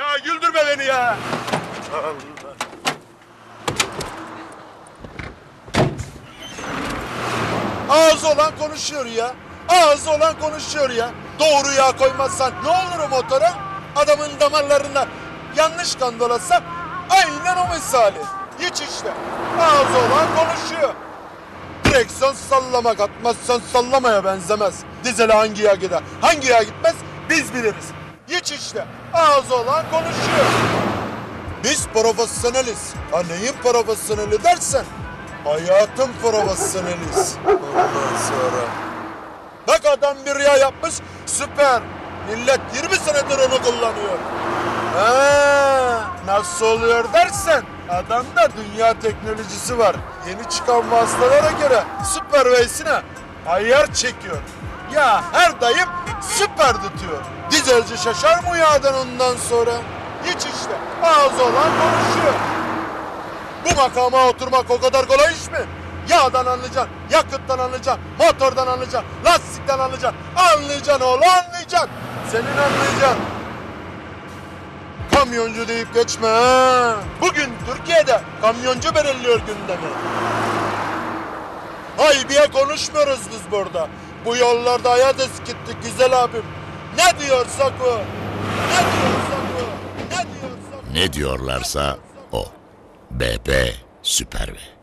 Ya güldürme beni ya. Allah. Ağzı olan konuşuyor ya. Ağzı olan konuşuyor ya. Doğru yağ koymazsan ne olur o motora? Adamın damarlarında yanlış kan dolasa aynen o misali. Hiç işte. Ağzı olan konuşuyor. Direksiyon sallamak atmazsan sallamaya benzemez. Dizele hangi yağ gider, hangi yağ gitmez biz biliriz. Hiç işte. Ağzı olan konuşuyor. Biz profesyoneliz. Ha neyin profesyoneli dersen hayatın profesyoneliz. Ondan sonra. Bak adam bir yağ yapmış süper. Millet 20 senedir onu kullanıyor. Ha, nasıl oluyor dersen adamda dünya teknolojisi var. Yeni çıkan vasıtalara göre süper veysine ayar çekiyor. Ya her dayım süper tutuyor. Dizelci şaşar mı yağdan ondan sonra? Hiç işte ağzı olan konuşuyor. Bu makama oturmak o kadar kolay iş mi? Yağdan anlayacaksın, yakıttan anlayacaksın, motordan anlayacaksın, lastikten anlayacaksın. Anlayacaksın oğlum anlayacaksın. Senin anlayacaksın. Kamyoncu deyip geçme. Bugün Türkiye'de kamyoncu belirliyor gündemi. Haybiye konuşmuyoruz biz burada. Bu yollarda hayat eskitti güzel abim. Ne diyorsak o. Ne diyorsak o. Ne diyorsak o. Ne diyorlarsa o. BP Süper ve.